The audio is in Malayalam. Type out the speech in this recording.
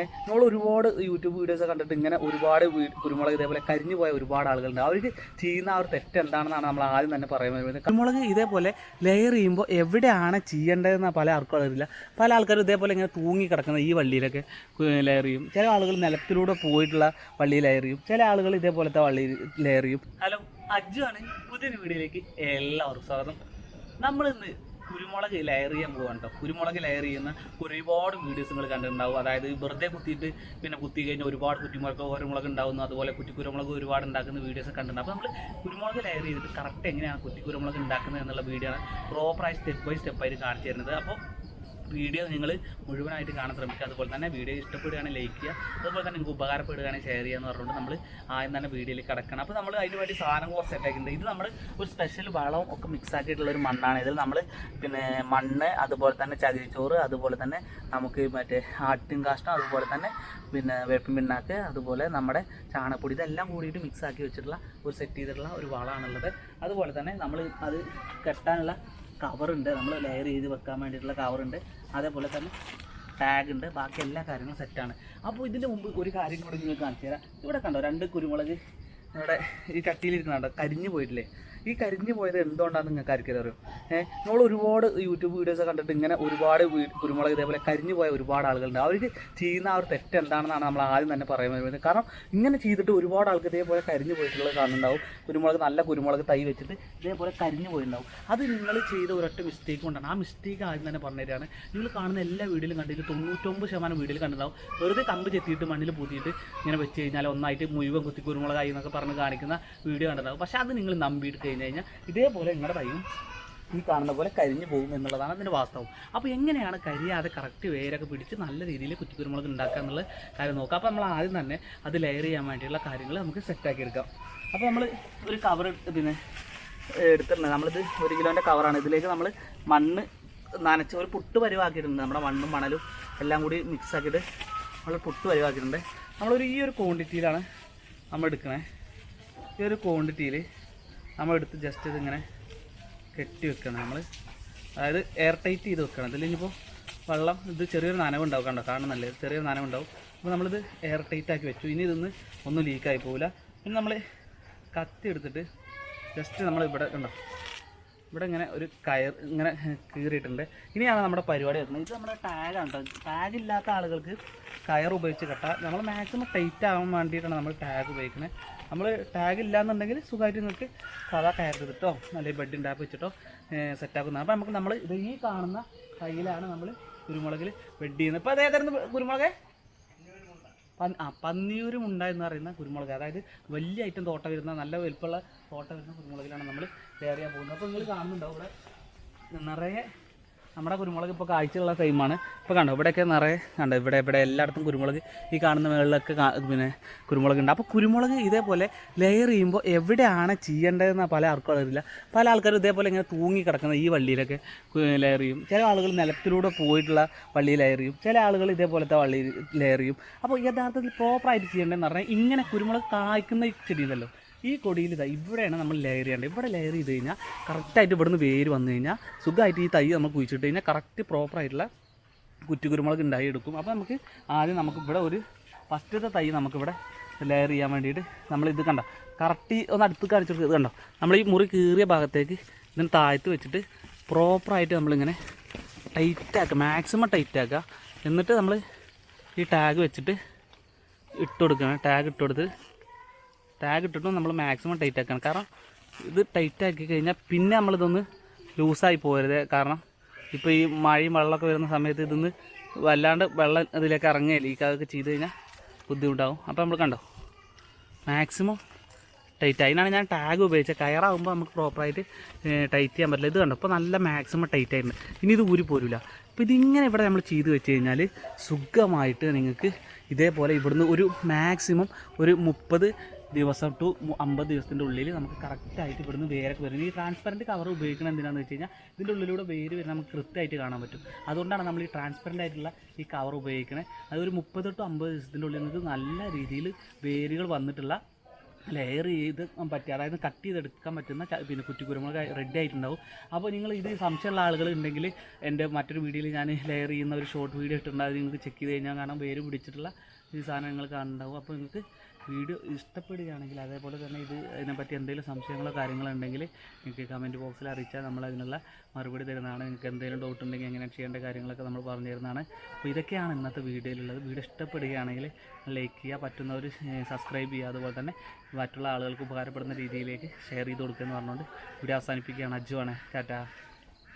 നമ്മൾ ഒരുപാട് യൂട്യൂബ് വീഡിയോസ് കണ്ടിട്ട് ഇങ്ങനെ ഒരുപാട് കുരുമുളക് ഇതേപോലെ കരിഞ്ഞു പോയ ഒരുപാട് ആളുകളുണ്ട്. അവർക്ക് ചെയ്യുന്ന ആ ഒരു തെറ്റ് എന്താണെന്നാണ് നമ്മൾ ആദ്യം തന്നെ പറയുന്നത് കുരുമുളക് ഇതേപോലെ ലെയർ ചെയ്യുമ്പോൾ എവിടെയാണ് ചെയ്യേണ്ടതെന്ന് പല ആൾക്കും അറിയില്ല. പല ആൾക്കാരും ഇതേപോലെ ഇങ്ങനെ തൂങ്ങി കിടക്കുന്ന ഈ വള്ളിയിലൊക്കെ ലെയർ ചെയ്യും. ചില ആളുകൾ നിലത്തിലൂടെ പോയിട്ടുള്ള വള്ളി ലെയർ ചെയ്യും. ചില ആളുകൾ ഇതേപോലത്തെ വള്ളി ലെയർ ചെയ്യും. ഹലോ അജു ആണ് പുതിയൊരു വീഡിയോയിലേക്ക് എല്ലാവർക്കും സ്വാഗതം. നമ്മൾ ഇന്ന് കുരുമുളക് ലെയർ ചെയ്യാൻ പോകാൻ കേട്ടോ കുരുമുളക് ലെയർ ചെയ്യുന്ന ഒരുപാട് വീഡിയോസ് നിങ്ങൾ കണ്ടിട്ടുണ്ടാവും. അതായത് വെറുതെ കുത്തിയിട്ട് പിന്നെ കുത്തി കഴിഞ്ഞാൽ ഒരുപാട് കുറ്റിമുളക് കുരുമുളക് ഉണ്ടാവുന്നു അതുപോലെ കുറ്റി കുരുമുളക് ഒരുപാട് ഉണ്ടാക്കുന്ന വീഡിയോസ് കണ്ടിട്ടുണ്ട്. അപ്പോൾ നമ്മൾ കുരുമുളക് ലെയർ ചെയ്തിട്ട് കറക്റ്റ് എങ്ങനെയാണ് കുറ്റി കുരുമുളക് ഉണ്ടാക്കുന്നത് എന്നുള്ള വീഡിയോ ആണ് പ്രോപ്പറായി സ്റ്റെപ്പ് ബൈ സ്റ്റെപ്പായിട്ട് കാണിച്ചു തരുന്നത്. അപ്പോൾ വീഡിയോ നിങ്ങൾ മുഴുവനായിട്ട് കാണാൻ ശ്രമിക്കുക. അതുപോലെ തന്നെ വീഡിയോ ഇഷ്ടപ്പെടുകയാണെങ്കിൽ ലൈക്ക് ചെയ്യുക. അതുപോലെ തന്നെ നിങ്ങൾക്ക് ഉപകാരപ്പെടുകയാണെങ്കിൽ ഷെയർ ചെയ്യുക എന്ന് പറഞ്ഞുകൊണ്ട് നമ്മൾ ആദ്യം തന്നെ വീഡിയോയിൽ കിടക്കണം. അപ്പോൾ നമ്മൾ അതിന് വേണ്ടി സാധനം കുറച്ച് സെറ്റ് ആക്കിയിട്ടുണ്ട്. ഇത് നമ്മൾ ഒരു സ്പെഷ്യൽ വളവും ഒക്കെ മിക്സ് ആക്കിയിട്ടുള്ള ഒരു മണ്ണാണ്. ഇതിൽ നമ്മൾ പിന്നെ മണ്ണ് അതുപോലെ തന്നെ ചകിരിച്ചോറ് അതുപോലെ തന്നെ നമുക്ക് മറ്റേ ആട്ടിൻ കാഷ്ടം അതുപോലെ തന്നെ പിന്നെ വേപ്പിൻ പിണ്ണാക്ക് അതുപോലെ നമ്മുടെ ചാണകപ്പൊടി ഇതെല്ലാം കൂടിയിട്ട് മിക്സ് ആക്കി വെച്ചിട്ടുള്ള ഒരു സെറ്റ് ചെയ്തിട്ടുള്ള ഒരു വളമാണുള്ളത് അതുപോലെ തന്നെ നമ്മൾ അത് കെട്ടാനുള്ള കവറുണ്ട് നമ്മൾ ലെയർ ചെയ്ത് വെക്കാൻ വേണ്ടിയിട്ടുള്ള കവറുണ്ട് അതേപോലെ തന്നെ ടാഗ് ഉണ്ട്. ബാക്കി എല്ലാ കാര്യങ്ങളും സെറ്റാണ് അപ്പോൾ ഇതിന്റെ മുമ്പ് ഒരു കാര്യം കൂടി നിങ്ങൾ കാണിച്ചു തരാം. ഇവിടെ കണ്ടോ രണ്ട് കുരുമുളക് ഇവിടെ ഈ ചട്ടിയിലിരിക്കുന്നുണ്ടോ കരിഞ്ഞു പോയിട്ടില്ലേ? ഈ കരിഞ്ഞു പോയത് എന്തുകൊണ്ടാണെന്ന് നിങ്ങൾക്ക് ആർക്കും അറിയും? ഏഹ് നമ്മൾ ഒരുപാട് യൂട്യൂബ് വീഡിയോസ് കണ്ടിട്ട് ഇങ്ങനെ ഒരുപാട് കുരുമുളക് ഇതേപോലെ കരിഞ്ഞു പോയ ഒരുപാട് ആളുകളുണ്ട്. അവർക്ക് ചെയ്യുന്ന ആ ഒരു തെറ്റ് എന്താണെന്നാണ് നമ്മൾ ആദ്യം തന്നെ പറയാൻ പറയുന്നത് കാരണം ഇങ്ങനെ ചെയ്തിട്ട് ഒരുപാട് ആൾക്ക് ഇതേപോലെ കരിഞ്ഞു പോയിട്ടുള്ളത് കാണുന്നുണ്ടാവും. കുരുമുളക് നല്ല കുരുമുളക് തൈ വെച്ചിട്ട് ഇതേപോലെ കരിഞ്ഞു പോയിട്ടുണ്ടാവും. അത് നിങ്ങൾ ചെയ്ത ഒരൊറ്റ മിസ്റ്റേക്ക് കൊണ്ടാണ്. ആ മിസ്റ്റേക്ക് ആദ്യം തന്നെ പറഞ്ഞു തരികയാണ്. നിങ്ങൾ കാണുന്ന എല്ലാ വീഡിയോയിലും കണ്ടിട്ട് തൊണ്ണൂറ്റൊമ്പത് ശതമാനം വീഡിയോയിൽ കണ്ടിട്ടുണ്ടാവും. വെറുതെ കമ്പ് ചെത്തിയിട്ട് മണ്ണിൽ പൂത്തിയിട്ട് ഇങ്ങനെ വെച്ച് കഴിഞ്ഞാൽ ഒന്നായിട്ട് മുഴുവൻ കുത്തി കുരുമുളകായി എന്നൊക്കെ പറഞ്ഞ് കാണിക്കുന്ന വീഡിയോ കണ്ടതാകും പക്ഷേ അത് നിങ്ങൾ നമ്പിയിട്ട് കഴിഞ്ഞ് കഴിഞ്ഞാൽ ഇതേപോലെ നിങ്ങളുടെ പയ്യും ഈ കാണുന്ന പോലെ കരിഞ്ഞു പോകും എന്നുള്ളതാണ് അതിന്റെ വാസ്തവം. അപ്പോൾ എങ്ങനെയാണ് കരിയാതെ കറക്റ്റ് വേരൊക്കെ പിടിച്ച് നല്ല രീതിയിൽ കുറ്റിക്കുരുമുളക് ഉണ്ടാക്കുക എന്നുള്ള കാര്യം നോക്കാം അപ്പോൾ നമ്മൾ ആദ്യം തന്നെ അത് ലെയർ ചെയ്യാൻ വേണ്ടിയുള്ള കാര്യങ്ങൾ നമുക്ക് സെറ്റാക്കി എടുക്കാം. അപ്പോൾ നമ്മൾ ഒരു കവർ പിന്നെ എടുത്തിട്ടുണ്ട്. നമ്മളിത് ഒരു കിലോന്റെ കവറാണ് ഇതിലേക്ക് നമ്മൾ മണ്ണ് നനച്ച് ഒരു പുട്ട് പരിവാക്കിയിട്ടുണ്ട് നമ്മുടെ മണ്ണും മണലും എല്ലാം കൂടി മിക്സ് ആക്കിയിട്ട് നമ്മൾ പുട്ട് പരിവാക്കിയിട്ടുണ്ട് നമ്മളൊരു ഈ ഒരു ക്വാണ്ടിറ്റിയിലാണ് നമ്മൾ എടുക്കണേ. ഈ ഒരു ക്വാണ്ടിറ്റിയിൽ നമ്മൾ എടുത്ത് ജസ്റ്റ് ഇതിങ്ങനെ കെട്ടി വെക്കണം നമ്മൾ അതായത് എയർ ടൈറ്റ് ചെയ്ത് വെക്കണം. ഇതിൽ ഇനിയിപ്പോൾ വെള്ളം ഇത് ചെറിയൊരു നനവുണ്ടാവും കണ്ടോ? കാണുന്നല്ലേ ചെറിയൊരു നനവുണ്ടാവും അപ്പോൾ നമ്മളിത് എയർ ടൈറ്റ് ആക്കി വെച്ചു. ഇനി ഇതൊന്ന് ഒന്നും ലീക്കായി പോവില്ല. പിന്നെ നമ്മൾ കത്തി എടുത്തിട്ട് ജസ്റ്റ് നമ്മൾ ഇവിടെ കണ്ടോ? ഇവിടെ ഇങ്ങനെ ഒരു കയർ ഇങ്ങനെ കീറിയിട്ടുണ്ട്. ഇനിയാണ് നമ്മുടെ പരിപാടി വരുന്നത്. ഇത് നമ്മുടെ ടാഗാണ് കേട്ടോ ടാഗ് ഇല്ലാത്ത ആളുകൾക്ക് കയർ ഉപയോഗിച്ച് കെട്ടാം. നമ്മൾ മാക്സിമം ടൈറ്റ് ആവാൻ വേണ്ടിയിട്ടാണ് നമ്മൾ ടാഗ് ഉപയോഗിക്കുന്നത് നമ്മൾ ടാഗ് ഇല്ലാന്നുണ്ടെങ്കിൽ സുഖമായിട്ട് നിങ്ങൾക്ക് സാധാ കയർ എടുത്തിട്ടോ അല്ലെങ്കിൽ ബെഡ് ഉണ്ടാക്കി വെച്ചിട്ടോ സെറ്റാക്കുന്നതാണ് അപ്പോൾ നമുക്ക് നമ്മൾ ഇത് ഈ കാണുന്ന കയ്യിലാണ് നമ്മൾ കുരുമുളകിൽ ബെഡ് ചെയ്യുന്നത്. ഇപ്പോൾ അതേതായിരുന്നു കുരുമുളകേ? ആ പന്നിയൂരും മുണ്ട എന്ന് പറയുന്ന കുരുമുളക്. അതായത് വലിയ ഐറ്റം തോട്ട വരുന്ന നല്ല വലുപ്പമുള്ള തോട്ട വരുന്ന കുരുമുളകിലാണ് നമ്മൾ കയറിയാൻ പോകുന്നത്. അപ്പോൾ നിങ്ങൾ കാണുന്നുണ്ടാവും ഇവിടെ നിറയെ നമ്മുടെ കുരുമുളക് ഇപ്പോൾ കാഴ്ചയുള്ള ടൈമാണ് ഇപ്പോൾ കണ്ടോ ഇവിടെയൊക്കെ നിറയെ കണ്ടോ ഇവിടെ ഇവിടെ എല്ലായിടത്തും കുരുമുളക്. ഈ കാണുന്ന മുകളിലൊക്കെ പിന്നെ കുരുമുളക് ഉണ്ട്. അപ്പോൾ കുരുമുളക് ഇതേപോലെ ലെയർ ചെയ്യുമ്പോൾ എവിടെയാണ് ചെയ്യേണ്ടതെന്ന് പല ആർക്കും അറിയില്ല. പല ആൾക്കാരും ഇതേപോലെ ഇങ്ങനെ തൂങ്ങി കിടക്കുന്ന ഈ വള്ളിയിലൊക്കെ ലെയർ ചെയ്യും. ചില ആളുകൾ നിലത്തിലൂടെ പോയിട്ടുള്ള വള്ളി ലെയർ ചെയ്യും. ചില ആളുകൾ ഇതേപോലത്തെ വള്ളി ലെയർ ചെയ്യും. അപ്പോൾ യഥാർത്ഥത്തിൽ പ്രോപ്പറായിട്ട് ചെയ്യേണ്ടതെന്ന് പറഞ്ഞാൽ ഇങ്ങനെ കുരുമുളക് കായ്ക്കുന്ന ചെടിയുണ്ടല്ലോ. ഈ കൊടിയിൽ ഇതാ ഇവിടെയാണ് നമ്മൾ ലെയർ ചെയ്യേണ്ടത്. ഇവിടെ ലെയർ ചെയ്ത് കഴിഞ്ഞാൽ കറക്റ്റായിട്ട് ഇവിടുന്ന് വേര് വന്നു കഴിഞ്ഞാൽ സുഖമായിട്ട് ഈ തൈ നമ്മൾ കുഴിച്ചിട്ട് കഴിഞ്ഞാൽ കറക്റ്റ് പ്രോപ്പറായിട്ടുള്ള കുറ്റി കുരുമുളക് ഉണ്ടായി എടുക്കും അപ്പോൾ നമുക്ക് ആദ്യം നമുക്ക് ഇവിടെ ഒരു ഫസ്റ്റത്തെ തൈ നമുക്കിവിടെ ലെയർ ചെയ്യാൻ വേണ്ടിയിട്ട് നമ്മൾ ഇത് കണ്ട? കറക്റ്റ് ഒന്ന് അടുത്ത് കാണിച്ചു കൊടുക്കുക ഇത് കണ്ടോ? നമ്മൾ ഈ മുറി കീറിയ ഭാഗത്തേക്ക് ഇതിന് താഴ്ത്ത് വെച്ചിട്ട് പ്രോപ്പറായിട്ട് നമ്മളിങ്ങനെ ടൈറ്റാക്കുക മാക്സിമം ടൈറ്റാക്കുക എന്നിട്ട് നമ്മൾ ഈ ടാഗ് വെച്ചിട്ട് ഇട്ട് കൊടുക്കണം. ടാഗ് ഇട്ട് കൊടുത്ത് ടാഗ് ഇട്ടിട്ടും നമ്മൾ മാക്സിമം ടൈറ്റ് ആക്കണം. കാരണം ഇത് ടൈറ്റ് ആക്കി കഴിഞ്ഞാൽ പിന്നെ നമ്മളിതൊന്ന് ലൂസായി പോകരുത് കാരണം ഇപ്പോൾ ഈ മഴയും വെള്ളമൊക്കെ വരുന്ന സമയത്ത് ഇതൊന്ന് വല്ലാണ്ട് വെള്ളം ഇതിലേക്ക് ഇറങ്ങുക ലീക്കാതൊക്കെ ചെയ്ത് കഴിഞ്ഞാൽ ബുദ്ധിമുട്ടാവും. അപ്പോൾ നമ്മൾ കണ്ടോ? മാക്സിമം ടൈറ്റ് അതിനാണ് ഞാൻ ടാഗ് ഉപയോഗിച്ചത്. കയറാകുമ്പോൾ നമുക്ക് പ്രോപ്പറായിട്ട് ടൈറ്റ് ചെയ്യാൻ പറ്റില്ല. ഇത് കണ്ടോ? ഇപ്പോൾ നല്ല മാക്സിമം ടൈറ്റ് ആയിട്ടുണ്ട് ഇനി ഇത് ഊരി പോരില്ല അപ്പോൾ ഇതിങ്ങനെ ഇവിടെ നമ്മൾ ചെയ്ത് വെച്ച് കഴിഞ്ഞാൽ സുഖമായിട്ട് നിങ്ങൾക്ക് ഇതേപോലെ ഇവിടുന്ന് ഒരു മാക്സിമം ഒരു മുപ്പത് ദിവസം ടു അമ്പത് ദിവസത്തിന്റെ ഉള്ളിൽ നമുക്ക് കറക്റ്റായിട്ട് ഇവിടുന്ന് വേരൊക്കെ വരും ഈ ട്രാൻസ്പെറന്റ് കവർ ഉപയോഗിക്കുന്നത് എന്തിനാണെന്ന് വെച്ച് കഴിഞ്ഞാൽ ഇതിന്റെ ഉള്ളിലൂടെ വേര് വരുന്ന നമുക്ക് കൃത്യമായിട്ട് കാണാൻ പറ്റും. അതുകൊണ്ടാണ് നമ്മൾ ഈ ട്രാൻസ്പെറന്റ് ആയിട്ടുള്ള ഈ കവർ ഉപയോഗിക്കുന്നത് അതൊരു മുപ്പത് ടു അമ്പത് ദിവസത്തിന്റെ ഉള്ളിൽ നിങ്ങൾക്ക് നല്ല രീതിയിൽ വേരുകൾ വന്നിട്ടുള്ള ലെയർ ചെയ്ത് പറ്റുക അതായത് കട്ട് ചെയ്തെടുക്കാൻ പറ്റുന്ന പിന്നെ കുറ്റിക്കുരുമുളക് റെഡി ആയിട്ടുണ്ടാവും. അപ്പോൾ നിങ്ങൾ ഇത് സംശയമുള്ള ആളുകൾ ഉണ്ടെങ്കിൽ എന്റെ മറ്റൊരു വീഡിയോയിൽ ഞാൻ ലെയർ ചെയ്യുന്ന ഒരു ഷോർട്ട് വീഡിയോ ഇട്ടിട്ടുണ്ട്. അത് നിങ്ങൾക്ക് ചെക്ക് ചെയ്ത് കഴിഞ്ഞാൽ കാരണം വേര് പിടിച്ചിട്ടുള്ള ഈ സാധനം നിങ്ങൾ കാണുന്നുണ്ടാവും. അപ്പോൾ നിങ്ങൾക്ക് വീഡിയോ ഇഷ്ടപ്പെടുകയാണെങ്കിൽ അതേപോലെ തന്നെ ഇത് ഇതിനെപ്പറ്റി എന്തെങ്കിലും സംശയങ്ങളോ കാര്യങ്ങളോ ഉണ്ടെങ്കിൽ നിങ്ങൾക്ക് കമന്റ് ബോക്സിൽ അറിയിച്ചാൽ നമ്മൾ അതിനുള്ള മറുപടി തരുന്നതാണ്. നിങ്ങൾക്ക് എന്തെങ്കിലും ഡൗട്ട് ഉണ്ടെങ്കിൽ എങ്ങനെ ചെയ്യേണ്ട കാര്യങ്ങളൊക്കെ നമ്മൾ പറഞ്ഞു തരുന്നതാണ്. അപ്പോൾ ഇതൊക്കെയാണ് ഇന്നത്തെ വീഡിയോയിലുള്ളത്. വീഡിയോ ഇഷ്ടപ്പെടുകയാണെങ്കിൽ ലൈക്ക് ചെയ്യുക പറ്റുന്നവർ സബ്സ്ക്രൈബ് ചെയ്യുക. അതുപോലെ തന്നെ മറ്റുള്ള ആളുകൾക്ക് ഉപകാരപ്പെടുന്ന രീതിയിലേക്ക് ഷെയർ ചെയ്ത് കൊടുക്കുക എന്ന് പറഞ്ഞുകൊണ്ട് വീഡിയോ അവസാനിപ്പിക്കുകയാണ്. അജുവാണ് ടാറ്റാ.